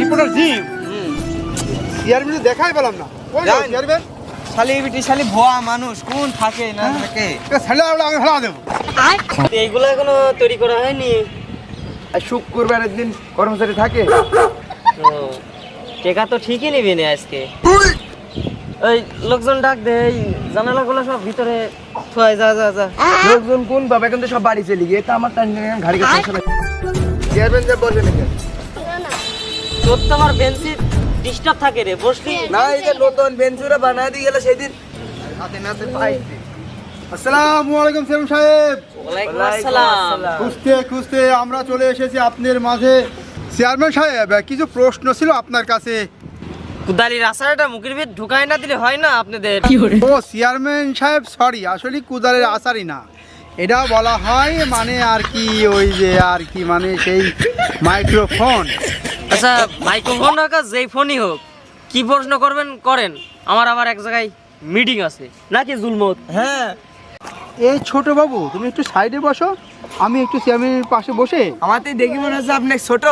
Reporter জি দেখাই পেলাম না। কই শালি বিটি শালি ভুয়া মানুষ কোন থাকে না থাকে? ছেলে আমি ফেলা দেবো। এইগুলো এখনও তৈরি করা হয়নি। আর শুক্রবারের দিন কর্মচারী থাকে। টেকা তো ঠিকই নিবি না আজকে। ওই লোকজন ডাক দে এই জানালাগুলো সব ভিতরে থুয়াই যা যা যা। লোকজন কোন বাবা কিন্তু সব বাড়ি চলে গিয়ে তা আমার টান ঘাড়ি চেয়ারম্যান যে বসে নাকি তোর তো আমার বেঞ্চি ডিস্টার্ব থাকে রে বসলি। না এই যে নতুন বেঞ্চুরা বানায় দিয়ে গেল সেদিন। হাতে নাতে পাইছে। আসসালামু আলাইকুম চেয়ারম্যান সাহেব। ওয়ালাইকুম আসসালাম। খুঁজতে খুঁজতে আমরা চলে এসেছি আপনার মাঝে। চেয়ারম্যান সাহেব কিছু প্রশ্ন ছিল আপনার কাছে? কুদালির আসারটা মুখের ভিতর ঢুকায় না দিলে হয় না আপনাদের? ও চেয়ারম্যান সাহেব সরি আসলে কুদালের আসারই না। এটা বলা হয় মানে আর কি ওই যে আর কি মানে সেই মাইক্রোফোন আচ্ছা মাইক্রোফোন রাখা যেই ফোনই হোক কি প্রশ্ন করবেন? করেন। আমার আবার এক জায়গায় মিটিং আছে। নাকি জুলমত? হ্যাঁ। এই ছোট বাবু তুমি একটু সাইডে বসো। আমি একটু চেয়ারম্যানের পাশে বসে। আমার তো দেখি মনে হচ্ছে আপনি ছোট।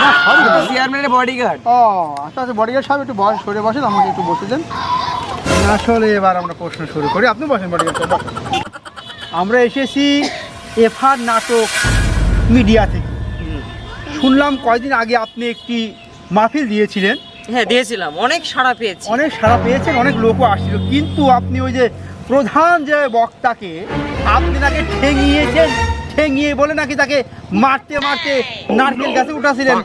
না সরি চেয়ারম্যানের বডিগার্ড ও আচ্ছা আচ্ছা বডিগার্ড সাহেব একটু বয়স সরে বসেন আমাকে একটু বসে দেন। আসলে এবার আমরা প্রশ্ন শুরু করি। আপনি বসেন বডিগার্ড সাহেব। আমরা এসেছি এফআর নাটক মিডিয়া থেকে। শুনলাম কয়দিন আগে আপনি একটি মাহফিল দিয়েছিলেন। হ্যাঁ দিয়েছিলাম। অনেক সাড়া পেয়েছি। অনেক সারা পেয়েছেন অনেক লোকও আসছিল। কিন্তু আপনি ওই যে প্রধান যে বক্তাকে আপনি নাকি ঠেঙিয়েছেন ঠেঙিয়ে বলে নাকি তাকে মারতে মারতে নারকেল গাছে উঠাছিলেন।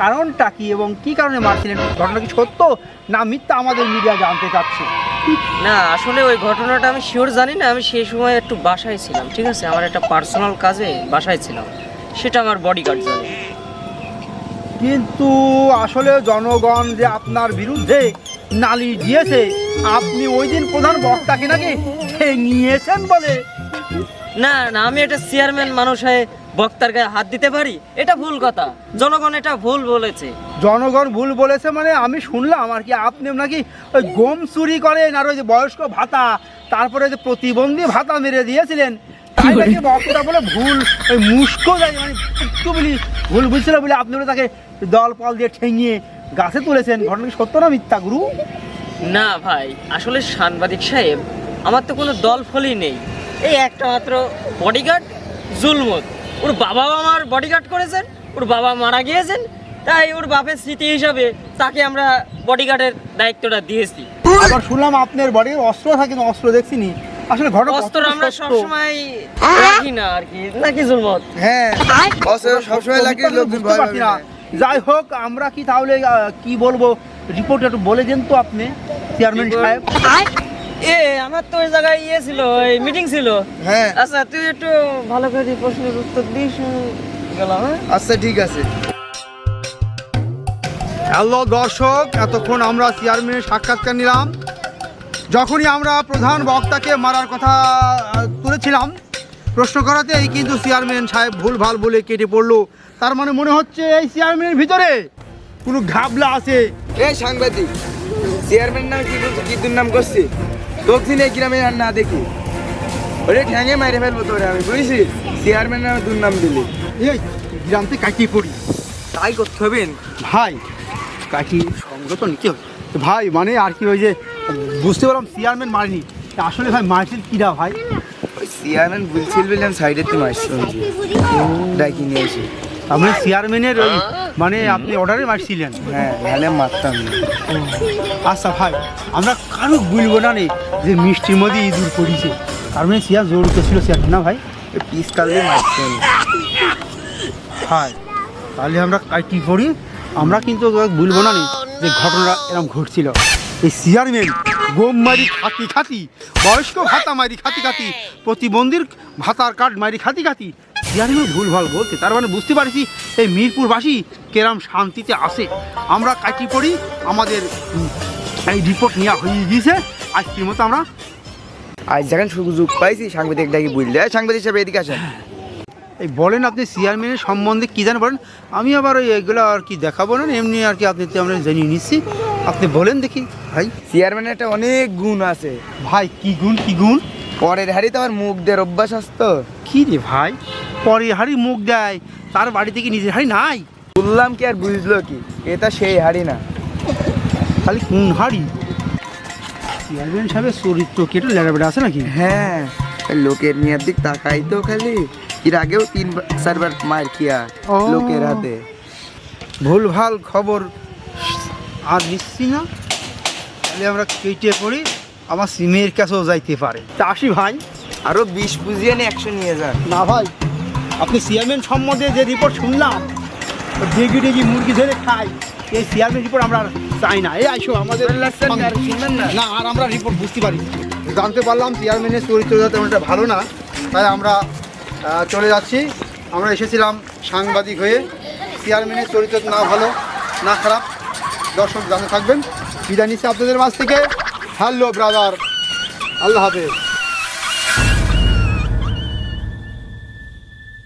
কারণটা কি এবং কি কারণে মারছিলেন? ঘটনা কি সত্য না মিথ্যা আমাদের মিডিয়া জানতে চাচ্ছে? না আসলে ওই ঘটনাটা আমি শিওর জানি না। আমি সেই সময় একটু বাসায় ছিলাম ঠিক আছে? আমার একটা পার্সোনাল কাজে বাসায় ছিলাম। সেটা আমার বডিগার্ড জানে। কিন্তু আসলে জনগণ যে আপনার বিরুদ্ধে নালি দিয়েছে আপনি ওই দিন প্রধান বক্তাকে নাকি নিয়েছেন বলে? না না আমি একটা চেয়ারম্যান মানুষ হয়ে বক্তার গায়ে হাত দিতে পারি? এটা ভুল কথা। জনগণ এটা ভুল বলেছে। জনগণ ভুল বলেছে মানে আমি শুনলাম আর কি আপনি নাকি ওই গম চুরি করেন আর ওই যে বয়স্ক ভাতা তারপরে যে প্রতিবন্ধী ভাতা মেরে দিয়েছিলেন। তাই নাকি বক্তা বলে ভুল ওই মুস্কো যায় মানে একটু বলি ভুল বুঝছিল বলে আপনি তাকে দল পল দিয়ে ঠেঙিয়ে গাছে তুলেছেন। ঘটনা কি সত্য না মিথ্যা গুরু? না ভাই আসলে সাংবাদিক সাহেব আমার তো কোনো দল ফলই নেই। এই একটা মাত্র বডিগার্ড জুলমত। ওর বাবাও আমার বডিগার্ড করেছেন ওর বাবা মারা গিয়েছেন তাই ওর বাপের স্মৃতি হিসাবে তাকে আমরা বডিগার্ডের দায়িত্বটা দিয়েছি। আবার শুনলাম আপনার বডি অস্ত্র থাকে অস্ত্র দেখছিনি আসলে ঘটনা অস্ত্র আমরা? সবসময় রাখি না আর কি নাকি জুলমত? হ্যাঁ। অস্ত্র সবসময় লাগে লোকজন ভয় পাবে। না। না। যাই হোক আমরা কি তাহলে কি বলব? রিপোর্ট একটু বলে দেন তো আপনি চেয়ারম্যান সাহেব। এ আমার তো ওই জায়গায় ইয়ে ছিল এই মিটিং ছিল। হ্যাঁ। আচ্ছা তুই একটু ভালো করে প্রশ্নের উত্তর দিস গেলাম হ্যাঁ? আচ্ছা ঠিক আছে। হ্যালো দর্শক এতক্ষণ আমরা চেয়ারম্যানের সাক্ষাৎকার নিলাম। যখনই আমরা প্রধান বক্তাকে মারার কথা তুলেছিলাম প্রশ্ন করাতে এই কিন্তু চেয়ারম্যান সাহেব ভুল ভালো বলে কেটে পড়ল। তার মানে মনে হচ্ছে এই চেয়ারম্যানের ভিতরে কোনো ঘাবলা আছে। এই সাংবাদিক চেয়ারম্যান নাম কি বলছে কি দুর নাম করছি দক্ষিণ এই গ্রামে আর না দেখি। ওরে ঠ্যাঙে মাইরে ফেলব তোরে আমি বুঝেছিস? চেয়ারম্যান নামে দুর নাম দিলি। এই গ্রামতে কাটিয়ে পড়ি। তাই করতে হবে ভাই। কাঠি সঙ্গ তো নিতে হবে। ভাই মানে আর কি ওই যে বুঝতে পারলাম চেয়ারম্যান মারিনি। আসলে ভাই মারছিল কিরা ভাই? চেয়ারম্যান বলছিল বললাম সাইডে তো মারছি ডাকি নিয়ে এসে। আপনি চেয়ারম্যানের ওই মানে আপনি অর্ডারে মারছিলেন। হ্যাঁ নাহলে মারতাম না। আচ্ছা ভাই আমরা কারও বলব না রে যে মিষ্টির মধ্যে ইঁদুর পড়িছে। মানে চেয়ার জড়িত ছিল চেয়ার না ভাই? ওই পিস কালকে মারছি আমি। ভাই তাহলে আমরা কাটি করি? আমরা কিন্তু বলব না যে ঘটনা এরকম ঘটছিল। এই চেয়ারম্যান গোম মারি খাতি খাতি বয়স্ক ভাতা মারি খাতি খাতি প্রতিবন্ধীর ভাতার কার্ড মারি খাতি খাতি চেয়ারম্যান ভুল ভালো বলছে তার মানে বুঝতে পারছি এই মিরপুরবাসী কেরাম শান্তিতে আসে আমরা কাটি পড়ি আমাদের এই রিপোর্ট নেওয়া হয়ে গিয়েছে। আজকের মতো আমরা আজ যখন সুযোগ পাইছি সাংবাদিক ডাকি বুঝলে। সাংবাদিক সাহেব এদিকে আসেন। এই বলেন আপনি চেয়ারম্যানের সম্বন্ধে কী জানেন বলেন? আমি আবার ওই এগুলো আর কি দেখাবো না এমনি আর কি আপনি তো আমরা জানিয়ে নিচ্ছি। আপনি বলেন দেখি। ভাই। চেয়ারম্যানের একটা অনেক গুণ আছে। ভাই কি গুণ কি গুণ? পরের হাড়ি তো আমার মুখ দেওয়ার অভ্যাস আসতো কি রে ভাই? পরে হাড়ি মুখ দেয় তার বাড়ি থেকে নিজের হাড়ি নাই? বললাম কি আর বুঝলো কি? এটা সেই হাড়ি না। খালি কোন হাড়ি? চেয়ারম্যান সাহেবের চরিত্র কেটে লেড়াবেড়া আছে নাকি? হ্যাঁ লোকের নিয়ার দিক তাকাই তো খালি। এর আগেও তিন চারবার মার খিয়া। লোকের হাতে। ভুল ভালো খবর আর নিচ্ছি না। তাহলে আমরা কেটে পড়ি আমার সিমের কাছেও যাইতে পারে। তা আসি ভাই। আরও বিষ পুজিয়ে নিয়ে একশো নিয়ে যান। না ভাই আপনি চেয়ারম্যান সম্বন্ধে যে রিপোর্ট শুনলাম ডেগি ডেগি মুরগি ধরে খাই এই চেয়ারম্যান রিপোর্ট আমরা আর চাই না। এই আইসো আমাদের না? না আর আমরা রিপোর্ট বুঝতে পারি জানতে পারলাম চেয়ারম্যানের চরিত্র যাতে একটা ভালো না তাই আমরা চলে যাচ্ছি। আমরা এসেছিলাম সাংবাদিক হয়ে। চেয়ারম্যানের চরিত্র না ভালো না খারাপ। দর্শক জানতে থাকবেন। বিদায় নিচ্ছি আপনাদের মাছ থেকে। হ্যালো ব্রাদার আল্লাহ হাফেজ।